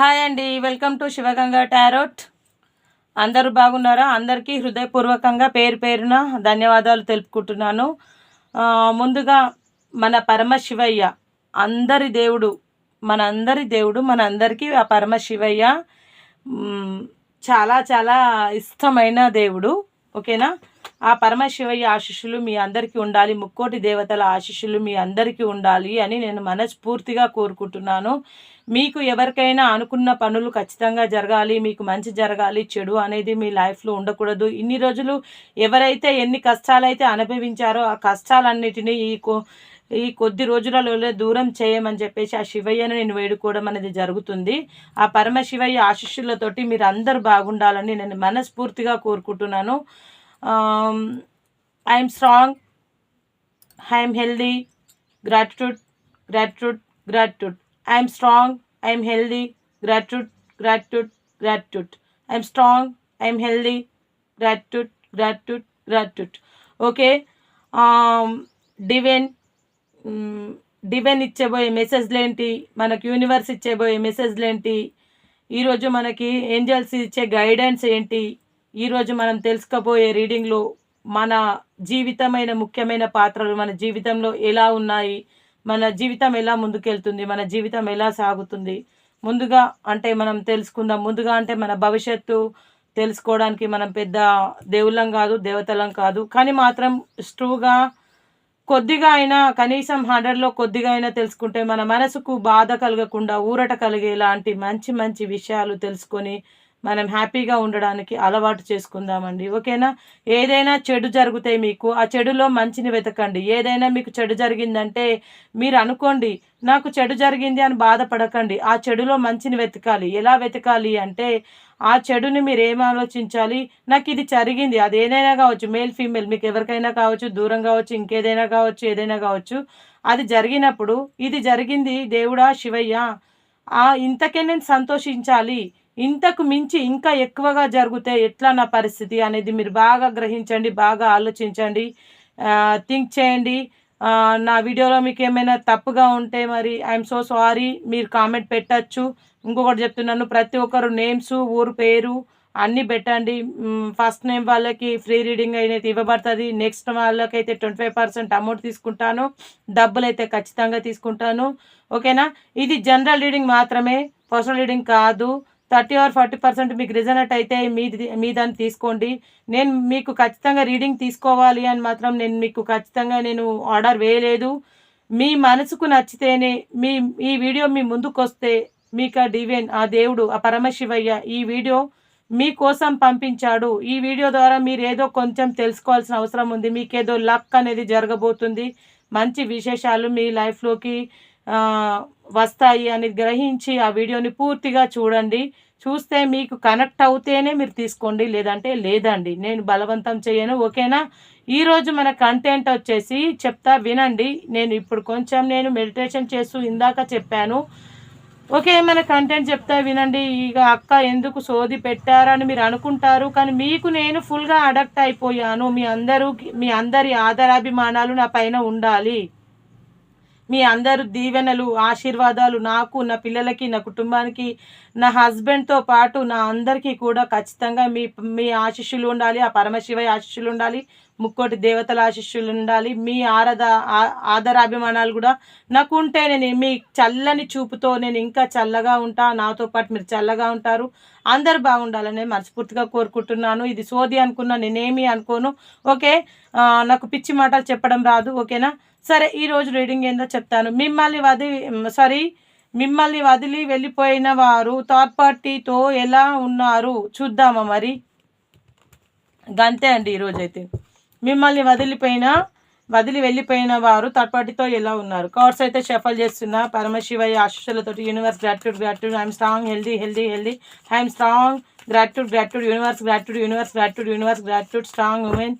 Hi అండి welcome to Shivaganga tarot. అందరూ బాగున్నారా? అందరికీ హృదయపూర్వకంగా పేరు పేరున ధన్యవాదాలు తెలుపుకుంటున్నాను. ముందుగా మన పరమశివయ్య అందరి దేవుడు మన అందరి దేవుడు మన అందరికీ ఆ పరమశివయ్య చాలా చాలా ఇష్టమైన దేవుడు ఓకేనా? ఆ పరమశివయ్య ఆశీస్సులు మీ అందరికీ ఉండాలి ముక్కోటి దేవతల ఆశీస్సులు మీ అందరికీ ఉండాలి అని నేను మనస్ఫూర్తిగా కోరుకుంటున్నాను. మీకు ఎవరికైనా అనుకున్న పనులు ఖచ్చితంగా జరగాలి మీకు మంచి జరగాలి చెడు అనేది మీ లైఫ్లో ఉండకూడదు. ఇన్ని రోజులు ఎవరైతే ఎన్ని కష్టాలైతే అనుభవించారో ఆ కష్టాలన్నిటినీ ఈ ఈ కొద్ది రోజులలో దూరం చేయమని చెప్పేసి ఆ శివయ్యను నేను వేడుకోవడం అనేది జరుగుతుంది. ఆ పరమశివయ్య ఆశిష్యులతోటి మీరు అందరూ బాగుండాలని నేను మనస్ఫూర్తిగా కోరుకుంటున్నాను. I'm strong I'm healthy gratitude gratitude gratitude I'm strong I'm healthy gratitude gratitude gratitude I'm strong I'm healthy gratitude gratitude gratitude okay divine divine ఇచ్చేబోయే మెసేజ్లు ఏంటి మనకు యూనివర్స్ ఇచ్చేబోయే మెసేజ్లు ఏంటి ఈరోజు మనకి ఏంజల్స్ ఇచ్చే గైడెన్స్ ఏంటి? ఈరోజు మనం తెలుసుకోబోయే రీడింగ్లో మన జీవితమైన ముఖ్యమైన పాత్రలు మన జీవితంలో ఎలా ఉన్నాయి? మన జీవితం ఎలా ముందుకెళ్తుంది మన జీవితం ఎలా సాగుతుంది. ముందుగా అంటే మనం తెలుసుకుందాం. ముందుగా అంటే మన భవిష్యత్తు తెలుసుకోవడానికి మనం పెద్ద దేవుళ్ళం కాదు దేవతలం కాదు. కానీ మాత్రం స్ట్రూగా కొద్దిగా అయినా కనీసం హండ్రెడ్లో కొద్దిగా అయినా తెలుసుకుంటే మన మనసుకు బాధ కలగకుండా ఊరట కలిగేలాంటి మంచి మంచి విషయాలు తెలుసుకొని మనం హ్యాపీగా ఉండడానికి అలవాటు చేసుకుందామండి. ఓకేనా? ఏదైనా చెడు జరిగితే మీకు ఆ చెడులో మంచిని వెతకండి. ఏదైనా మీకు చెడు జరిగిందంటే మీరు అనుకోండి నాకు చెడు జరిగింది అని బాధపడకండి. ఆ చెడులో మంచిని వెతకాలి. ఎలా వెతకాలి అంటే ఆ చెడుని మీరు ఏం ఆలోచించాలి? నాకు ఇది జరిగింది. అది ఏదైనా కావచ్చు మేల్ ఫీమేల్ మీకు ఎవరికైనా కావచ్చు దూరం కావచ్చు ఇంకేదైనా కావచ్చు ఏదైనా కావచ్చు అది జరిగినప్పుడు ఇది జరిగింది దేవుడా శివయ్య ఆ ఇంతకే నేను సంతోషించాలి. ఇంతకు మించి ఇంకా ఎక్కువగా జరిగితే ఎట్లా నా పరిస్థితి అనేది మీరు బాగా గ్రహించండి బాగా ఆలోచించండి. థింక్ చేయండి. నా వీడియోలో మీకు ఏమైనా తప్పుగా ఉంటే మరి ఐఎమ్ సో సారీ మీరు కామెంట్ పెట్టచ్చు. ఇంకొకటి చెప్తున్నాను ప్రతి ఒక్కరు నేమ్స్ ఊరు పేరు అన్నీ పెట్టండి. ఫస్ట్ నేమ్ వాళ్ళకి ఫ్రీ రీడింగ్ అయితే ఇవ్వబడుతుంది. నెక్స్ట్ వాళ్ళకైతే ట్వంటీ ఫైవ్ పర్సెంట్ అమౌంట్ తీసుకుంటాను. డబ్బులు అయితే ఖచ్చితంగా తీసుకుంటాను. ఓకేనా ఇది జనరల్ రీడింగ్ మాత్రమే పర్సనల్ రీడింగ్ కాదు. థర్టీ ఆర్ ఫార్టీ పర్సెంట్ మీకు రిజనెట్ అయితే మీది మీదని తీసుకోండి. నేను మీకు ఖచ్చితంగా రీడింగ్ తీసుకోవాలి అని మాత్రం నేను మీకు ఖచ్చితంగా నేను ఆర్డర్ వేయలేదు. మీ మనసుకు నచ్చితేనే మీ ఈ వీడియో మీ ముందుకు వస్తే మీకు ఆ డివైన్ ఆ దేవుడు ఆ పరమశివయ్య ఈ వీడియో మీకోసం పంపించాడు. ఈ వీడియో ద్వారా మీరు ఏదో కొంచెం తెలుసుకోవాల్సిన అవసరం ఉంది. మీకేదో లక్ అనేది జరగబోతుంది. మంచి విశేషాలు మీ లైఫ్లోకి వస్తాయి అని గ్రహించి ఆ వీడియోని పూర్తిగా చూడండి. చూస్తే మీకు కనెక్ట్ అవుతేనే మీరు తీసుకోండి లేదంటే లేదండి. నేను బలవంతం చేయను ఓకేనా? ఈరోజు మన కంటెంట్ వచ్చేసి చెప్తా వినండి. నేను ఇప్పుడు కొంచెం నేను మెడిటేషన్ చేస్తూ ఇందాక చెప్పాను. ఓకే మన కంటెంట్ చెప్తా వినండి. ఇక అక్క ఎందుకు సోది పెట్టారని మీరు అనుకుంటారు కానీ మీకు నేను ఫుల్గా అడక్ట్ అయిపోయాను. మీ అందరూ మీ అందరి ఆదరాభిమానాలు నా పైన ఉండాలి. మీ అందరు దీవెనలు ఆశీర్వాదాలు నాకు నా పిల్లలకి నా కుటుంబానికి నా హస్బెండ్తో పాటు నా అందరికీ కూడా ఖచ్చితంగా మీ మీ ఆశీస్సులు ఉండాలి ఆ పరమశివ ఆశీస్సులు ఉండాలి. ముక్కోటి దేవతల ఆశిష్యులు ఉండాలి. మీ ఆరాధ ఆ- ఆదరాభిమానాలు కూడా నాకు ఉంటే నేను మీ చల్లని చూపుతో నేను ఇంకా చల్లగా ఉంటా. నాతో పాటు మీరు చల్లగా ఉంటారు. అందరు బాగుండాలని మనస్ఫూర్తిగా కోరుకుంటున్నాను. ఇది సోది అనుకున్నా నేనేమి అనుకోను. ఓకే? నాకు పిచ్చి మాటలు చెప్పడం రాదు. ఓకేనా? సరే ఈ రోజు రీడింగ్ ఏందో చెప్తాను. మిమ్మల్ని వదిలి సారీ మిమ్మల్ని వదిలి వెళ్ళిపోయిన వారు థర్డ్ పార్టీతో ఎలా ఉన్నారు? చూద్దామా మరి? గంతే అండి ఈరోజు అయితే మిమ్మల్ని వదిలిపోయిన వదిలి వెళ్ళిపోయిన వారు తడ్పాటితో ఎలా ఉన్నారు? కార్డ్స్ అయితే షఫల్ చేస్తున్నా పరమశివయ్య ఆశీస్సులతో universe gratitude gratitude I'm strong healthy healthy healthy I'm strong gratitude gratitude universe gratitude universe gratitude universe gratitude strong women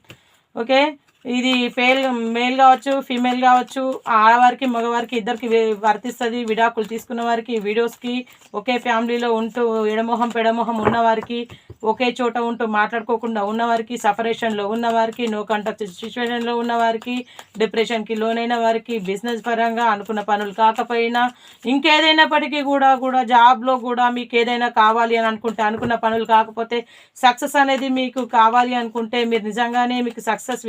okay ఇది ఫేల్ మేల్ కావచ్చు ఫీమేల్ కావచ్చు ఆడవారికి మగవారికి ఇద్దరికి వర్తిస్తుంది. విడాకులు తీసుకున్న వారికి వీడియోస్కి ఒకే ఫ్యామిలీలో ఉంటూ ఎడమొహం పెడమొహం ఉన్నవారికి ఒకే చోట ఉంటూ మాట్లాడుకోకుండా ఉన్నవారికి సపరేషన్లో ఉన్నవారికి నో కాంటాక్ట్ సిచ్యువేషన్లో ఉన్నవారికి డిప్రెషన్కి లోనైన వారికి బిజినెస్ పరంగా అనుకున్న పనులు కాకపోయినా ఇంకేదైనప్పటికీ కూడా కూడా జాబ్లో కూడా మీకు ఏదైనా కావాలి అని అనుకుంటే అనుకున్న పనులు కాకపోతే సక్సెస్ అనేది మీకు కావాలి అనుకుంటే మీరు నిజంగానే మీకు సక్సెస్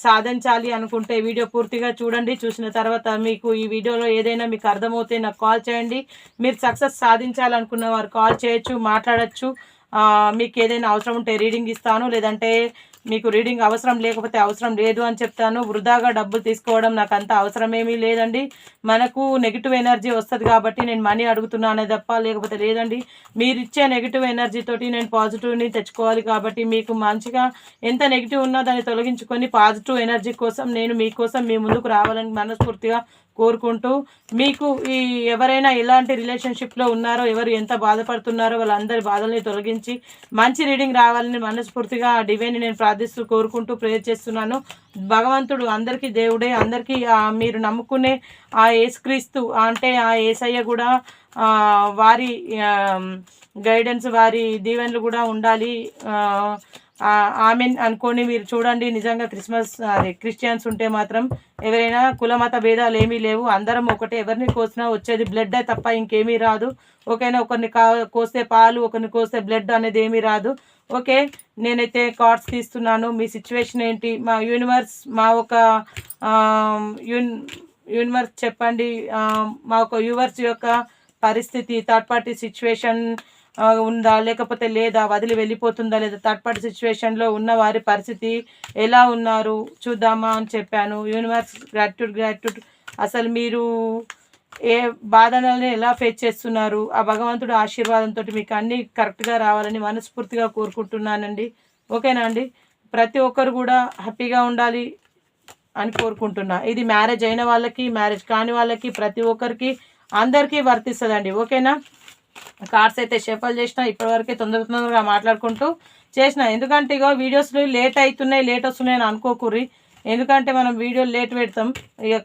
సాధించాలి అనుకుంటే వీడియో పూర్తిగా చూడండి. చూసిన తర్వాత మీకు ఈ వీడియోలో ఏదైనా మీకు అర్థమవుతే నాకు కాల్ చేయండి. మీరు సక్సెస్ సాధించాలనుకున్న వారు కాల్ చేయొచ్చు మాట్లాడచ్చు. మీకు ఏదైనా అవసరం ఉంటే రీడింగ్ ఇస్తాను లేదంటే మీకు రీడింగ్ అవసరం లేకపోతే అవసరం లేదు అని చెప్తాను. వృధాగా డబ్బులు తీసుకోవడం నాకు అంత అవసరమేమీ లేదండి. మనకు నెగిటివ్ ఎనర్జీ వస్తుంది కాబట్టి నేను మనీ అడుగుతున్నానే తప్ప లేకపోతే లేదండి. మీరు ఇచ్చే నెగిటివ్ ఎనర్జీతోటి నేను పాజిటివ్ని తెచ్చుకోవాలి కాబట్టి మీకు మంచిగా ఎంత నెగిటివ్ ఉన్నా దాన్ని తొలగించుకొని పాజిటివ్ ఎనర్జీ కోసం నేను మీకోసం మీ ముందుకు రావాలని మనస్ఫూర్తిగా కోరుకుంటూ మీకు ఈ ఎవరైనా ఎలాంటి రిలేషన్షిప్లో ఉన్నారో ఎవరు ఎంత బాధపడుతున్నారో వాళ్ళందరి బాధల్ని తొలగించి మంచి రీడింగ్ రావాలని మనస్ఫూర్తిగా ఆ డివైన్ నేను ప్రార్థిస్తూ కోరుకుంటూ ప్రేర్ చేస్తున్నాను. భగవంతుడు అందరికీ దేవుడే అందరికీ మీరు నమ్ముకునే ఆ ఏసుక్రీస్తు అంటే ఆ ఏసయ్య కూడా వారి గైడెన్స్ వారి దీవెనలు కూడా ఉండాలి. ఆమెన్ అనుకోని మీరు చూడండి నిజంగా క్రిస్మస్ అదే క్రిస్టియన్స్ ఉంటే మాత్రం ఎవరైనా కులమత భేదాలు ఏమీ లేవు. అందరం ఒకటే ఎవరిని కోసినా వచ్చేది బ్లడ్ తప్ప ఇంకేమీ రాదు. ఓకేనా ఒకరిని కా కోస్తే పాలు ఒకరిని కోస్తే బ్లడ్ అనేది ఏమీ రాదు. ఓకే నేనైతే కార్డ్స్ తీస్తున్నాను. మీ సిచ్యువేషన్ ఏంటి? మా యూనివర్స్ మా ఒక యూన్ యూనివర్స్ చెప్పండి. మా ఒక యూవర్స్ యొక్క పరిస్థితి థర్డ్ పార్టీ సిచ్యువేషన్ ఉందా? లేకపోతే లేదా? వదిలి వెళ్ళిపోతుందా? లేదా? థర్డ్ పార్టీ సిచ్యువేషన్లో ఉన్న వారి పరిస్థితి ఎలా ఉన్నారు? చూద్దామా అని చెప్పాను. యూనివర్స్ గ్రాట్యూడ్ గ్రాట్యూడ్ అసలు మీరు ఏ బాధనల్ని ఎలా ఫేస్ చేస్తున్నారు? ఆ భగవంతుడు ఆశీర్వాదంతో మీకు అన్నీ కరెక్ట్గా రావాలని మనస్ఫూర్తిగా కోరుకుంటున్నానండి. ఓకేనా అండి? ప్రతి ఒక్కరు కూడా హ్యాపీగా ఉండాలి అని కోరుకుంటున్నా. ఇది మ్యారేజ్ అయిన వాళ్ళకి మ్యారేజ్ కాని వాళ్ళకి ప్రతి ఒక్కరికి అందరికీ వర్తిస్తుందండి. ఓకేనా? కార్డ్స్ అయితే షఫల్ చేసిన ఇప్పటివరకే తొందర తొందరగా మాట్లాడుకుంటూ చేసిన. ఎందుకంటే ఇగో వీడియోస్లు లేట్ అవుతున్నాయి లేట్ వస్తున్నాయి అని అనుకోకూరి ఎందుకంటే మనం వీడియో లేట్ పెడతాం. ఇక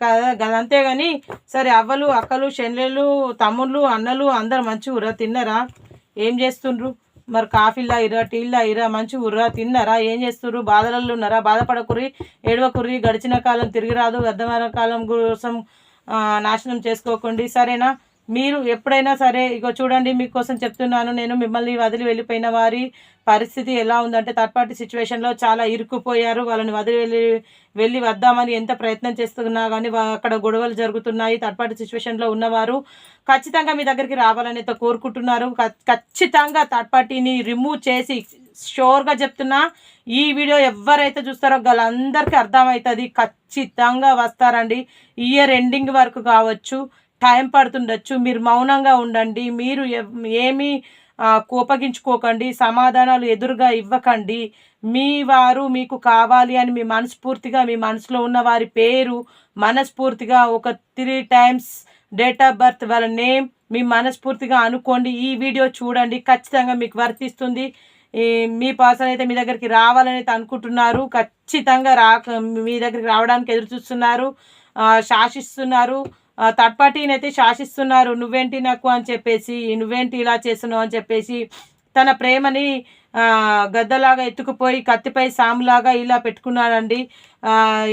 కదా అంతే కానీ సరే అవ్వలు అక్కలు చెల్లెళ్ళు తమ్ముళ్ళు అన్నలు అందరు మంచి ఉర్రా తిన్నారా? ఏం చేస్తుండ్రు? మరి కాఫీలా ఇరా టీలా ఇరా మంచి ఉర్రా తిన్నారా? ఏం చేస్తుర్రు బాధలలో ఉన్నారా? బాధపడకుర్రి ఏడవకురి గడిచిన కాలం తిరిగి రాదు వ్యర్థమైన కాలం కోసం నాశనం చేసుకోకండి. సరేనా? మీరు ఎప్పుడైనా సరే ఇగో చూడండి మీకోసం చెప్తున్నాను నేను మిమ్మల్ని వదిలి వెళ్ళిపోయిన వారి పరిస్థితి ఎలా ఉందంటే థర్డ్ పార్టీ సిచ్యువేషన్లో చాలా ఇరుక్కుపోయారు. వాళ్ళని వదిలి వెళ్ళి వెళ్ళి వద్దామని ఎంత ప్రయత్నం చేస్తున్నా కానీ అక్కడ గొడవలు జరుగుతున్నాయి థర్డ్ పార్టీ సిచ్యువేషన్లో ఉన్నవారు ఖచ్చితంగా మీ దగ్గరికి రావాలని అయితే కోరుకుంటున్నారు. ఖచ్చితంగా థర్డ్ పార్టీని రిమూవ్ చేసి షోర్గా చెప్తున్నా ఈ వీడియో ఎవరైతే చూస్తారో వాళ్ళందరికీ అర్థమవుతుంది ఖచ్చితంగా వస్తారండి. ఇయర్ ఎండింగ్ వరకు కావచ్చు. టైం పడుతుండొచ్చు. మీరు మౌనంగా ఉండండి. మీరు ఏమీ కోపగించుకోకండి. సమాధానాలు ఎదురుగా ఇవ్వకండి. మీ వారు మీకు కావాలి అని మీ మనస్ఫూర్తిగా మీ మనసులో ఉన్న వారి పేరు మనస్ఫూర్తిగా ఒక three times date of birth వాళ్ళ నేమ్ మీ మనస్ఫూర్తిగా అనుకోండి. ఈ వీడియో చూడండి. ఖచ్చితంగా మీకు వర్తిస్తుంది. మీ పర్సన్ అయితే మీ దగ్గరికి రావాలని అయితే అనుకుంటున్నారు. ఖచ్చితంగా రా మీ దగ్గరికి రావడానికి ఎదురు చూస్తున్నారు. శాసిస్తున్నారు. థర్డ్ పార్టీని అయితే శాసిస్తున్నారు నువ్వేంటి నాకు? అని చెప్పేసి నువ్వేంటి ఇలా చేస్తున్నావు? అని చెప్పేసి తన ప్రేమని గద్దలాగా ఎత్తుకుపోయి కత్తిపై సాములాగా ఇలా పెట్టుకున్నాడండి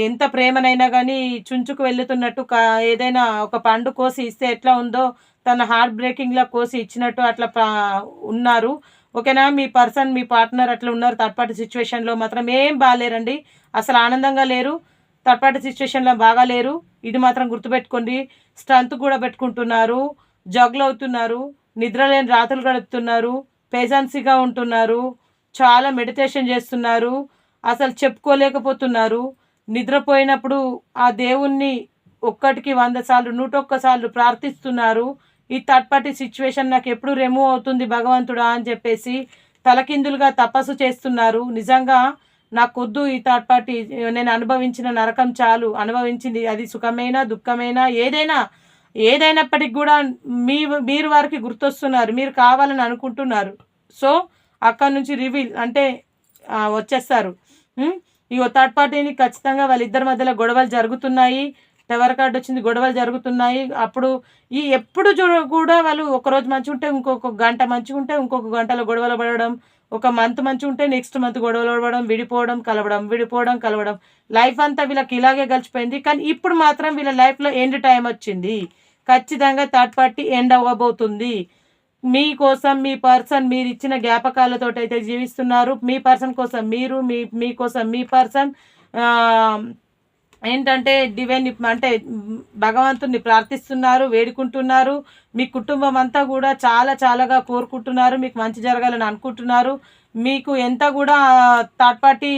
ఎంత ప్రేమనైనా కానీ చుంచుకు వెళ్తున్నట్టు ఏదైనా ఒక పండు కోసి ఇస్తే ఎట్లా ఉందో తన హార్ట్ బ్రేకింగ్లా కోసి ఇచ్చినట్టు అట్లా ఉన్నారు. ఓకేనా? మీ పర్సన్ మీ పార్ట్నర్ అట్లా ఉన్నారు థర్డ్ పార్టీ సిచ్యువేషన్లో మాత్రం ఏం బాగాలేరండి అసలు ఆనందంగా లేరు. థర్డ్ పార్టీ సిచ్యువేషన్లో బాగా లేరు ఇది మాత్రం గుర్తుపెట్టుకోండి. స్ట్రెంత్ కూడా పెట్టుకుంటున్నారు. జగ్లు అవుతున్నారు. నిద్రలేని రాత్రులు గడుపుతున్నారు. పేజెన్సీగా ఉంటున్నారు. చాలా మెడిటేషన్ చేస్తున్నారు. అసలు చెప్పుకోలేకపోతున్నారు. నిద్రపోయినప్పుడు ఆ దేవుణ్ణి ఒక్కటికి వంద సార్లు నూటొక్కసార్లు ప్రార్థిస్తున్నారు. ఈ థర్డ్ పార్టీ సిచ్యువేషన్ నాకు ఎప్పుడు రిమూవ్ అవుతుంది భగవంతుడా అని చెప్పేసి తలకిందులుగా తపస్సు చేస్తున్నారు. నిజంగా నాకొద్దు ఈ థర్డ్ పార్టీ నేను అనుభవించిన నరకం చాలు. అనుభవించింది అది సుఖమైనా దుఃఖమైనా? ఏదైనా ఏదైనప్పటికి కూడా మీ మీరు వారికి గుర్తొస్తున్నారు. మీరు కావాలని అనుకుంటున్నారు. సో అక్కడ నుంచి రివీల్ అంటే వచ్చేస్తారు. ఈ థర్డ్ పార్టీని ఖచ్చితంగా వాళ్ళిద్దరి మధ్యలో గొడవలు జరుగుతున్నాయి. టవర్ కార్డు వచ్చింది గొడవలు జరుగుతున్నాయి. అప్పుడు ఈ ఎప్పుడు కూడా వాళ్ళు ఒకరోజు మంచిగా ఉంటే ఇంకొక గంట మంచిగా ఉంటే ఇంకొక గంటలో గొడవలు పడడం ఒక మంత్ మంచి ఉంటే నెక్స్ట్ మంత్ గొడవలు పడడం విడిపోవడం కలవడం విడిపోవడం కలవడం. లైఫ్ అంతా వీళ్ళకి ఇలాగే గడిచిపోయింది. కానీ ఇప్పుడు మాత్రం వీళ్ళ లైఫ్లో ఎండ్ టైం వచ్చింది. ఖచ్చితంగా థర్డ్ పార్టీ ఎండ్ అవ్వబోతుంది. మీకోసం మీ పర్సన్ మీరు ఇచ్చిన జ్ఞాపకాలతో అయితే జీవిస్తున్నారు. మీ పర్సన్ కోసం మీరు మీ మీకోసం మీ పర్సన్ ఏంటంటే డివైన్ అంటే భగవంతుని ప్రార్థిస్తున్నారు వేడుకుంటున్నారు. మీ కుటుంబం అంతా కూడా చాలా చాలాగా కోరుకుంటున్నారు మీకు మంచి జరగాలని అనుకుంటున్నారు. మీకు ఎంత కూడా థర్డ్ పార్టీ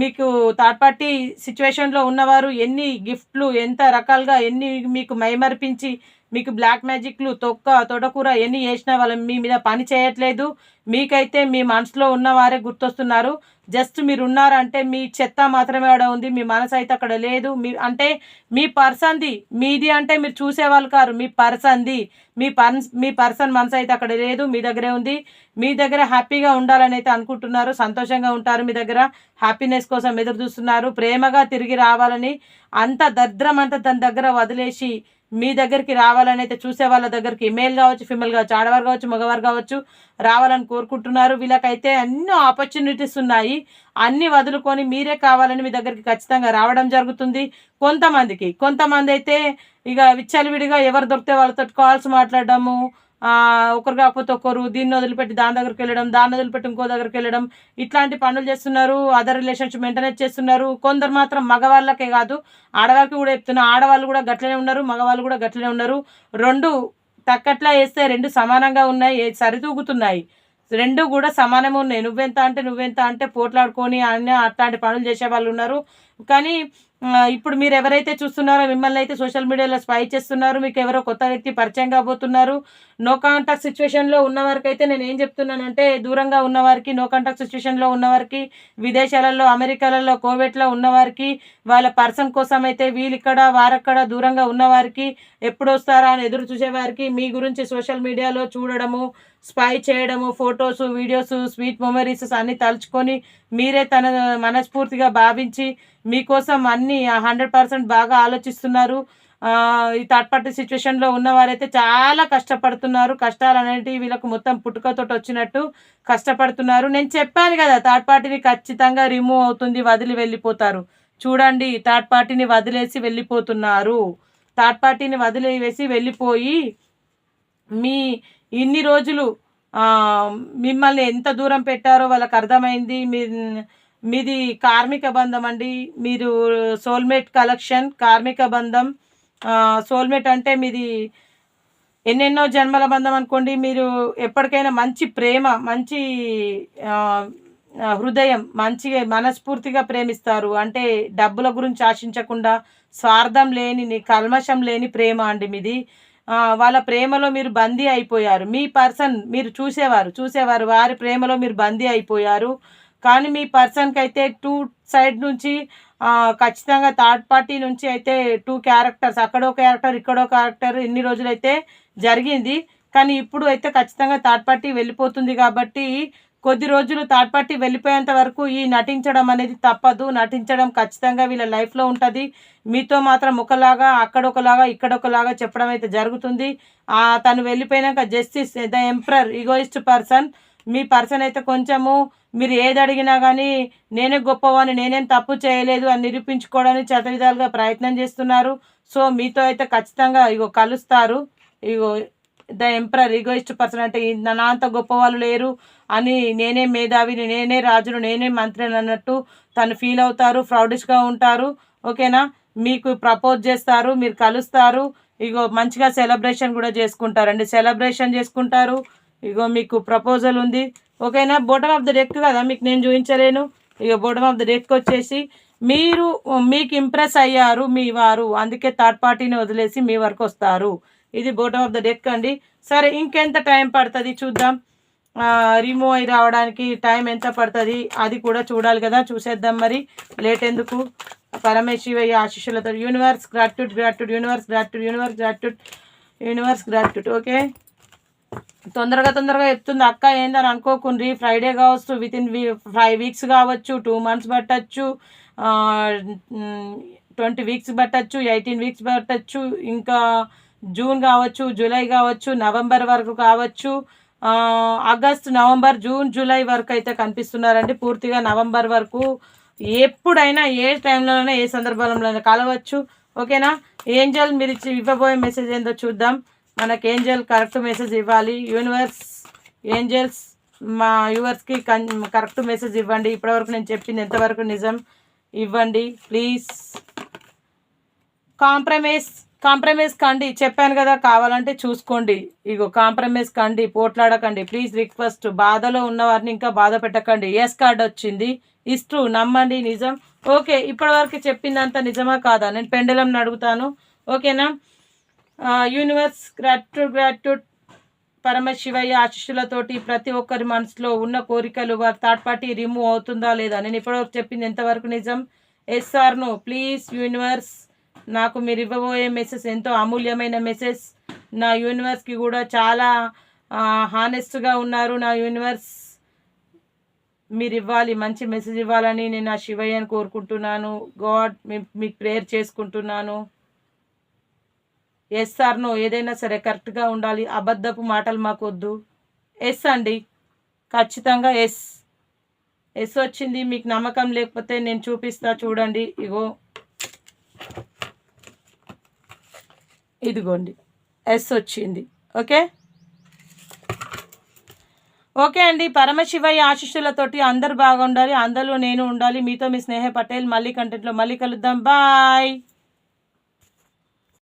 మీకు థర్డ్ పార్టీ సిచ్యువేషన్లో ఉన్నవారు ఎన్ని గిఫ్ట్లు ఎంత రకాలుగా ఎన్ని మీకు మైమర్పించి మీకు బ్లాక్ మ్యాజిక్లు తొక్క తోటకూర ఎన్ని చేసినా వాళ్ళు మీ మీద పని చేయట్లేదు. మీకైతే మీ మనసులో ఉన్నవారే గుర్తొస్తున్నారు. జస్ట్ మీరు ఉన్నారంటే మీ చెత్త మాత్రమే అక్కడ ఉంది మీ మనసు అయితే అక్కడ లేదు. మీ అంటే మీ పర్సన్ది మీది అంటే మీరు చూసేవాళ్ళు కారు. మీ పర్సన్ది మీ పర్స్ మీ పర్సన్ మనసు అయితే అక్కడ లేదు మీ దగ్గరే ఉంది. మీ దగ్గర హ్యాపీగా ఉండాలని అయితే అనుకుంటున్నారు సంతోషంగా ఉంటారు మీ దగ్గర. హ్యాపీనెస్ కోసం ఎదురు చూస్తున్నారు ప్రేమగా తిరిగి రావాలని అంత దరిద్రం అంతా తన దగ్గర వదిలేసి మీ దగ్గరికి రావాలని అయితే చూసే వాళ్ళ దగ్గరికి మేల్ కావచ్చు ఫిమేల్ కావచ్చు ఆడవారు కావచ్చు మగవారు కావచ్చు రావాలని కోరుకుంటున్నారు. వీళ్ళకైతే ఎన్నో ఆపర్చునిటీస్ ఉన్నాయి. అన్నీ వదులుకొని మీరే కావాలని మీ దగ్గరికి ఖచ్చితంగా రావడం జరుగుతుంది. కొంతమందికి కొంతమంది అయితే ఇక విచ్చలవిడిగా ఎవరు దొరికితే వాళ్ళతో కాల్స్ మాట్లాడడము ఒకరు కాకపోతే ఒకరు దీన్ని వదిలిపెట్టి దాని దగ్గరికి వెళ్ళడం దాన్ని వదిలిపెట్టి ఇంకో దగ్గరికి వెళ్ళడం ఇట్లాంటి పనులు చేస్తున్నారు అదర్ రిలేషన్షిప్ మెయింటెనెన్స్ చేస్తున్నారు. కొందరు మాత్రం మగవాళ్ళకే కాదు ఆడవాళ్ళకి కూడా చెప్తున్నా ఆడవాళ్ళు కూడా గట్లనే ఉన్నారు మగవాళ్ళు కూడా గట్లనే ఉన్నారు. రెండు తక్కట్లా వేస్తే రెండు సమానంగా ఉన్నాయి సరితూగుతున్నాయి. రెండు కూడా సమానమే ఉన్నాయి. నువ్వెంత అంటే నువ్వెంత అంటే పోట్లాడుకొని అన్నీ అట్లాంటి పనులు చేసే వాళ్ళు ఉన్నారు. కానీ ఇప్పుడు మీరు ఎవరైతే చూస్తున్నారో మిమ్మల్ని అయితే సోషల్ మీడియాలో స్పై చేస్తున్నారు మీకు ఎవరో కొత్త వ్యక్తి పరిచయం కాబోతున్నారు నో కాంటాక్ట్ సిచ్యువేషన్లో ఉన్నవారికి అయితే నేను ఏం చెప్తున్నానంటే దూరంగా ఉన్నవారికి నో కాంటాక్ట్ సిచ్యువేషన్లో ఉన్నవారికి విదేశాలలో అమెరికాలలో కోవిడ్లో ఉన్నవారికి వాళ్ళ పర్సన్ కోసం అయితే వీళ్ళు ఇక్కడ వారక్కడ దూరంగా ఉన్నవారికి ఎప్పుడు వస్తారా అని ఎదురు చూసేవారికి మీ గురించి సోషల్ మీడియాలో చూడడము స్పై చేయడము ఫొటోస్ వీడియోస్ స్వీట్ మెమరీస్ అన్నీ తలుచుకొని మీరే తన మనస్ఫూర్తిగా భావించి మీకోసం అన్నీ హండ్రెడ్ పర్సెంట్ బాగా ఆలోచిస్తున్నారు. ఈ థర్డ్ పార్టీ సిచ్యువేషన్లో ఉన్నవారైతే చాలా కష్టపడుతున్నారు. కష్టాలు అనేటివి వీళ్ళకు మొత్తం పుట్టుకతోటి వచ్చినట్టు కష్టపడుతున్నారు. నేను చెప్పాను కదా థర్డ్ పార్టీని ఖచ్చితంగా రిమూవ్ అవుతుంది వదిలి వెళ్ళిపోతారు. చూడండి థర్డ్ పార్టీని వదిలేసి వెళ్ళిపోతున్నారు. థర్డ్ పార్టీని వదిలేసి వెళ్ళిపోయి మీ ఇన్ని రోజులు మిమ్మల్ని ఎంత దూరం పెట్టారో వాళ్ళకి అర్థమైంది. మీ మీది కార్మిక బంధం అండి. మీరు సోల్మేట్ కలెక్షన్ కార్మిక బంధం. సోల్మేట్ అంటే మీది ఎన్నెన్నో జన్మల బంధం అనుకోండి. మీరు ఎప్పటికైనా మంచి ప్రేమ మంచి హృదయం మంచిగా మనస్ఫూర్తిగా ప్రేమిస్తారు. అంటే డబ్బుల గురించి ఆశించకుండా స్వార్థం లేని కల్మషం లేని ప్రేమ అండి మీది. వాళ్ళ ప్రేమలో మీరు బందీ అయిపోయారు. మీ పర్సన్ మీరు చూసేవారు చూసేవారు వారి ప్రేమలో మీరు బందీ అయిపోయారు. కానీ మీ పర్సన్కి అయితే టూ సైడ్ నుంచి ఖచ్చితంగా థర్డ్ పార్టీ నుంచి అయితే టూ క్యారెక్టర్స్ అక్కడో క్యారెక్టర్ ఇక్కడో క్యారెక్టర్ ఇన్ని రోజులైతే జరిగింది. కానీ ఇప్పుడు అయితే ఖచ్చితంగా థర్డ్ పార్టీ వెళ్ళిపోతుంది కాబట్టి కొద్ది రోజులు థర్డ్ పార్టీ వెళ్ళిపోయేంత వరకు ఈ నటించడం అనేది తప్పదు. నటించడం ఖచ్చితంగా వీళ్ళ లైఫ్లో ఉంటుంది. మీతో మాత్రం ఒకలాగా అక్కడ ఒకలాగా ఇక్కడ ఒకలాగా చెప్పడం అయితే జరుగుతుంది. తను వెళ్ళిపోయినాక justice the emperor egoist person me person అయితే కొంచెము మీరు ఏది అడిగినా కానీ నేనే గొప్పవాని నేనేం తప్పు చేయలేదు అని నిరూపించుకోవడానికి చత విధాలుగా ప్రయత్నం చేస్తున్నారు. సో మీతో అయితే ఖచ్చితంగా ఇగో కలుస్తారు. Ego the emperor egoist person అంటే నా అంత గొప్ప వాళ్ళు లేరు అని నేనే మేధావిని నేనే రాజును నేనే మంత్రిని అన్నట్టు తను ఫీల్ అవుతారు ఫ్రౌడిష్గా ఉంటారు. ఓకేనా మీకు ప్రపోజ్ చేస్తారు మీరు కలుస్తారు. ఇగో మంచిగా సెలబ్రేషన్ కూడా చేసుకుంటారండి సెలబ్రేషన్ చేసుకుంటారు. ఇగో మీకు ప్రపోజల్ ఉంది. ఓకేనా బోటమ్ ఆఫ్ ద డెక్ కదా? మీకు నేను చూపించలేను. ఇక బోటమ్ ఆఫ్ ద డెక్ వచ్చేసి మీరు మీకు ఇంప్రెస్ అయ్యారు మీ వారు. అందుకే థర్డ్ పార్టీని వదిలేసి మీ వరకు వస్తారు. ఇది బోటమ్ ఆఫ్ ద డెక్ అండి. సరే ఇంకెంత టైం పడుతుంది చూద్దాం. రిమూవ్ అయి రావడానికి టైం ఎంత పడుతుంది అది కూడా చూడాలి కదా చూసేద్దాం మరి. లేట్ ఎందుకు? Parameshwayya ఆశిష్యులతో universe gratitude gratitude universe gratitude universe gratitude universe gratitude okay తొందరగా తొందరగా చెప్తుంది. అక్క ఏందని అనుకోకుండ్రి ఫ్రైడే కావచ్చు విత్ ఇన్ ఫైవ్ వీక్స్ కావచ్చు టూ మంత్స్ పట్టచ్చు ట్వంటీ వీక్స్ పట్టచ్చు ఎయిటీన్ వీక్స్ పట్టచ్చు ఇంకా జూన్ కావచ్చు జూలై కావచ్చు నవంబర్ వరకు కావచ్చు ఆగస్ట్ నవంబర్ జూన్ జూలై వరకు అయితే కనిపిస్తున్నారండి. పూర్తిగా నవంబర్ వరకు ఎప్పుడైనా ఏ టైంలోనైనా ఏ సందర్భంలోనైనా కలవచ్చు. ఓకేనా? ఏంజల్ మీరు ఇచ్చి ఇవ్వబోయే మెసేజ్ ఏందో చూద్దాం. మనకి ఏంజల్ కరెక్ట్ మెసేజ్ ఇవ్వాలి. యూనివర్స్ ఏంజల్స్ మా యూవర్స్కి కన్ కరెక్ట్ మెసేజ్ ఇవ్వండి. ఇప్పటివరకు నేను చెప్పింది ఎంతవరకు నిజం? ఇవ్వండి ప్లీజ్. కాంప్రమైజ్ కాంప్రమైజ్ కండి చెప్పాను కదా కావాలంటే చూసుకోండి. ఇగో కాంప్రమైజ్ కండి పోట్లాడకండి. ప్లీజ్ రిక్వెస్ట్ బాధలో ఉన్నవారిని ఇంకా బాధ పెట్టకండి. ఎస్ కార్డ్ వచ్చింది. ఇస్ట్రూ నమ్మండి నిజం. ఓకే ఇప్పటివరకు చెప్పిందంతా నిజమా కాదా? నేను పెండలం అడుగుతాను. ఓకేనా? యూనివర్స్ గ్రాట్యూడ్ గ్రాట్యూడ్ పరమశివయ్య ఆశిష్యులతోటి ప్రతి ఒక్కరి మనసులో ఉన్న కోరికలు వారి థర్డ్ పార్టీ రిమూవ్ అవుతుందా లేదా? నేను ఇప్పటివరకు చెప్పింది ఎంతవరకు నిజం? ఎస్ఆర్ను ప్లీజ్ యూనివర్స్ నాకు మీరు ఇవ్వబోయే మెసేజ్ ఎంతో అమూల్యమైన మెసేజ్ నా యూనివర్స్కి కూడా చాలా హానెస్ట్గా ఉన్నారు. నా యూనివర్స్ మీరు ఇవ్వాలి మంచి మెసేజ్ ఇవ్వాలని నేను ఆ శివయ్యని కోరుకుంటున్నాను. గాడ్ మీకు ప్రేయర్ చేసుకుంటున్నాను. ఎస్ సార్ నో ఏదైనా సరే కరెక్ట్గా ఉండాలి. అబద్ధపు మాటలు మాకొద్దు ఎస్ అండి. ఖచ్చితంగా ఎస్ ఎస్ వచ్చింది. మీకు నమ్మకం లేకపోతే నేను చూపిస్తా చూడండి. ఇగో. ఇదిగోండి. ఎస్ వచ్చింది. ఓకే? ఓకే అండి. పరమశివయ్య ఆశిష్యులతోటి అందరు బాగుండాలి. అందరూ నేను ఉండాలి. మీతో మీ స్నేహ పటేల్ మళ్ళీ కంటెంట్లో మళ్ళీ కలుద్దాం. బాయ్